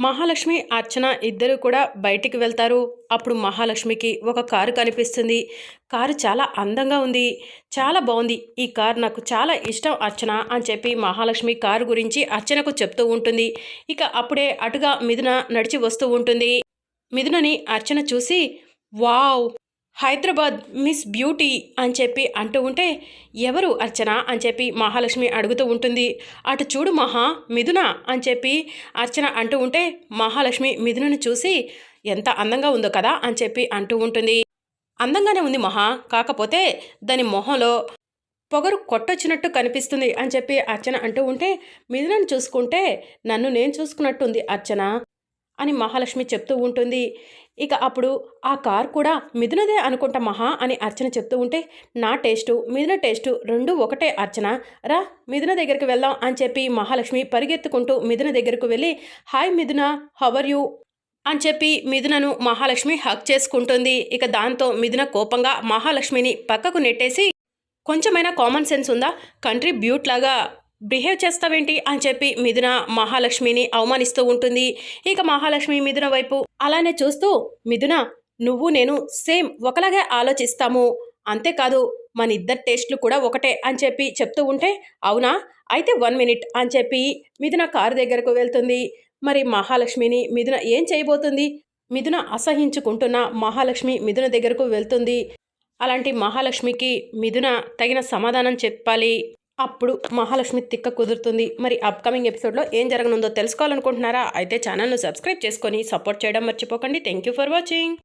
మహాలక్ష్మి అర్చన ఇద్దరు కూడా బయటికి వెళ్తారు. అప్పుడు మహాలక్ష్మికి ఒక కారు కనిపిస్తుంది. కారు చాలా అందంగా ఉంది. చాలా బాగుంది. ఈ కారు నాకు చాలా ఇష్టం అర్చన అని చెప్పి మహాలక్ష్మి కారు గురించి అర్చనకు చెప్తూ ఉంటుంది. ఇక అప్పుడే అటుగా మిథున నడిచి వస్తూ ఉంటుంది. మిథునని అర్చన చూసి వావ్! హైదరాబాద్ మిస్ బ్యూటీ అని చెప్పి అంటూ ఉంటే ఎవరు అర్చన అని చెప్పి మహాలక్ష్మి అడుగుతూ ఉంటుంది. అటు చూడు మహా మిథున అని చెప్పి అర్చన అంటూ ఉంటే మహాలక్ష్మి మిథునను చూసి ఎంత అందంగా ఉందో కదా అని చెప్పి అంటూ ఉంటుంది. అందంగానే ఉంది మహా కాకపోతే దాని మొహంలో పొగరు కొట్టొచ్చినట్టు కనిపిస్తుంది అని చెప్పి అర్చన అంటూ ఉంటే మిథునను చూసుకుంటే నన్ను నేను చూసుకున్నట్టుంది అర్చన. అని మహాలక్ష్మి చెప్తూ ఉంటుంది. ఇక అప్పుడు ఆ కార్ కూడా మిథునదే అనుకుంటా మహా అని అర్చన చెప్తూ ఉంటే నా టేస్టు మిథున టేస్టు రెండు ఒకటే అర్చన. రా మిథున దగ్గరికి వెళ్దాం అని చెప్పి మహాలక్ష్మి పరిగెత్తుకుంటూ మిథున దగ్గరకు వెళ్ళి హాయ్ మిథున హవర్ యూ? అని చెప్పి మిథునను మహాలక్ష్మి హక్ చేసుకుంటుంది. ఇక దాంతో మిథున కోపంగా మహాలక్ష్మిని పక్కకు నెట్టేసి కొంచెమైనా కామన్ సెన్స్ ఉందా? కంట్రీ బ్యూట్ లాగా బిహేవ్ చేస్తావేంటి? అని చెప్పి మిథున మహాలక్ష్మిని అవమానిస్తూ ఉంటుంది. ఇక మహాలక్ష్మి మిథున వైపు అలానే చూస్తూ మిథున నువ్వు నేను సేమ్ ఒకలాగే ఆలోచిస్తాము. అంతేకాదు మన ఇద్దరు టేస్ట్లు కూడా ఒకటే అని చెప్పి చెప్తూ ఉంటే అవునా? అయితే వన్ మినిట్ అని చెప్పి మిథున కారు దగ్గరకు వెళ్తుంది. మరి మహాలక్ష్మిని మిథున ఏం చేయబోతుంది? మిథున అసహించుకుంటున్న మహాలక్ష్మి మిథున దగ్గరకు వెళ్తుంది. అలాంటి మహాలక్ష్మికి మిథున తగిన సమాధానం చెప్పాలి. అప్పుడు మహాలక్ష్మి తిక్క కుదురుతుంది. మరి అప్కమింగ్ ఎపిసోడ్లో ఏం జరగనుందో తెలుసుకోవాలనుకుంటున్నారా? అయితే ఛానల్ను సబ్స్క్రైబ్ చేసుకొని సపోర్ట్ చేయడం మర్చిపోకండి. Thank you for watching